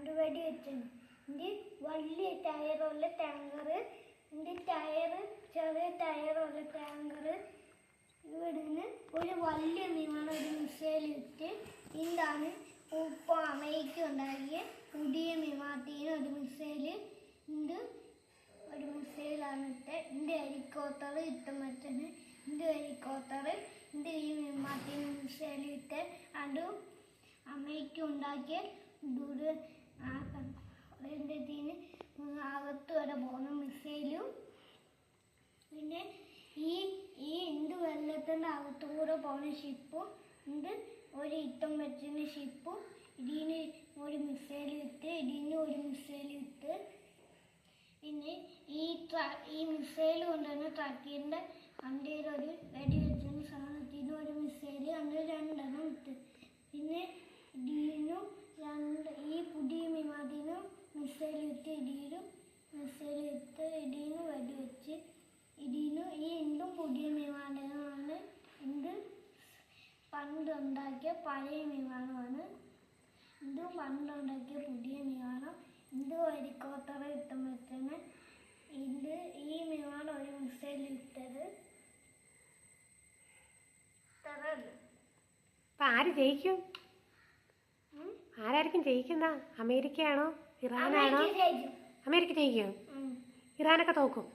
അത് വെടി വെച്ചത് എന്റെ വലിയ ടയറുള്ള ടാങ്കർ എന്റെ ടയർ ചെറിയ ടയറുള്ള ടാങ്കർ ഇവിടുന്ന് ഒരു വലിയ വിമാനം ഒരു മിസൈൽ ഇട്ട് ഇതാണ് ഉപ്പ അമേരിക്ക ഉണ്ടാക്കിയ പുതിയ വിമാനത്തിന് ഒരു മിസൈൽ ഇത് ഒരു മിസൈലാണ് ഇട്ട് എന്റെ ഹെലികോപ്റ്റർ ഇട്ട് മറ്റത് എന്റെ ഹെലികോപ്റ്റർ എന്റെ ഈ വിമാനത്തിന് മിസൈൽ ഇട്ട് അത് അമേരിക്ക ഉണ്ടാക്കിയ ദൂര അതിന് അകത്ത് വരെ പോകുന്ന മിസൈലും. പിന്നെ ഈ ഈ ഇന്ത് വെള്ളത്തിന്റെ അകത്തൂടെ പോകുന്ന ഷിപ്പും ഉണ്ട്. ഒരു ഇത്തം വെച്ചിന് ഷിപ്പും. ഇതിന് ഒരു മിസൈൽ ഇട്ട് ഇതിന് ഒരു മിസൈൽ ഇട്ട്. പിന്നെ ഈ ട്ര ഈ മിസൈൽ കൊണ്ടുവന്ന ട്രക്കിന്റെ അണ്ടയിൽ ഒരു വെടി വെച്ചിന് സാധനത്തിന് ഒരു മിസൈൽ അങ്ങനെ രണ്ടെണ്ണം ഇട്ട്. പിന്നെ ഇതിനും രണ്ട് ഈ പുതിയ വിമാനത്തിനും ഇടിയിലും മിസൈലിട്ട് ഇടിയിലും വെടിവെച്ച് ഇതിനും ഈ എന്തും പുതിയ വിമാനമാണ് എന്ത് പണ്ടുണ്ടാക്കിയ പഴയ വിമാനമാണ്. എന്തും പണ്ടുണ്ടാക്കിയ പുതിയ വിമാനം. എന്ത് ഹെലികോപ്റ്റർ ഇട്ടുമ്പോഴത്തേന് ഇത് ഈ വിമാനം ഒരു മിസൈലിട്ടത് ആര് ജയിക്കും? ആരായിരിക്കും ജയിക്കുന്ന അമേരിക്കയാണോ? ഇറാനാണോ? അമേരിക്ക ജയിക്കും. ഇറാനൊക്കെ തോക്കും.